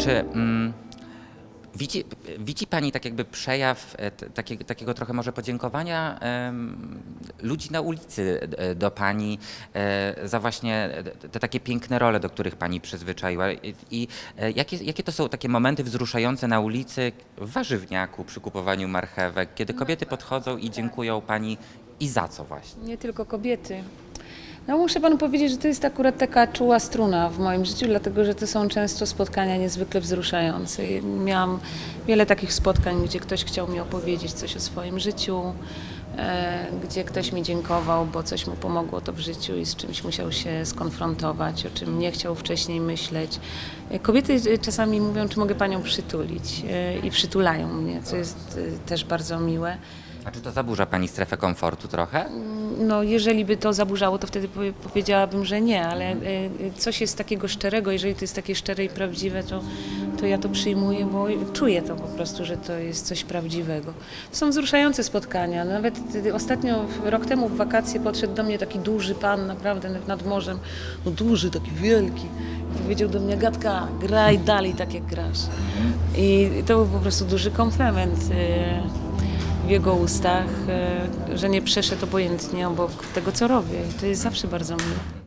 Czy mm, widzi, widzi Pani tak jakby przejaw e, t- takiego, takiego trochę może podziękowania ludzi na ulicy e, do Pani e, za właśnie te, takie piękne role, do których Pani przyzwyczaiła? I, i jakie, jakie to są takie momenty wzruszające na ulicy w warzywniaku przy kupowaniu marchewek, kiedy kobiety podchodzą i dziękują Pani i za co właśnie? Nie tylko kobiety. No muszę panu powiedzieć, że to jest akurat taka czuła struna w moim życiu, dlatego że to są często spotkania niezwykle wzruszające. Miałam wiele takich spotkań, gdzie ktoś chciał mi opowiedzieć coś o swoim życiu, e, gdzie ktoś mi dziękował, bo coś mu pomogło to w życiu i z czymś musiał się skonfrontować, o czym nie chciał wcześniej myśleć. E, Kobiety e, czasami mówią, czy mogę panią przytulić i przytulają mnie, co jest też bardzo miłe. A czy to zaburza Pani strefę komfortu trochę? No, jeżeli by to zaburzało, to wtedy powie- powiedziałabym, że nie, ale e, e, coś jest takiego szczerego, jeżeli to jest takie szczere i prawdziwe, to, to ja to przyjmuję, bo czuję to po prostu, że to jest coś prawdziwego. To są wzruszające spotkania. Nawet e, ostatnio, rok temu w wakacje podszedł do mnie taki duży pan, naprawdę nad- nad morzem, no duży, taki wielki. I powiedział do mnie, Gatka, graj dalej tak jak grasz. I to był po prostu duży komplement. W jego ustach, e, że nie przeszedł obojętnie obok tego, co robię. I to jest zawsze bardzo miłe.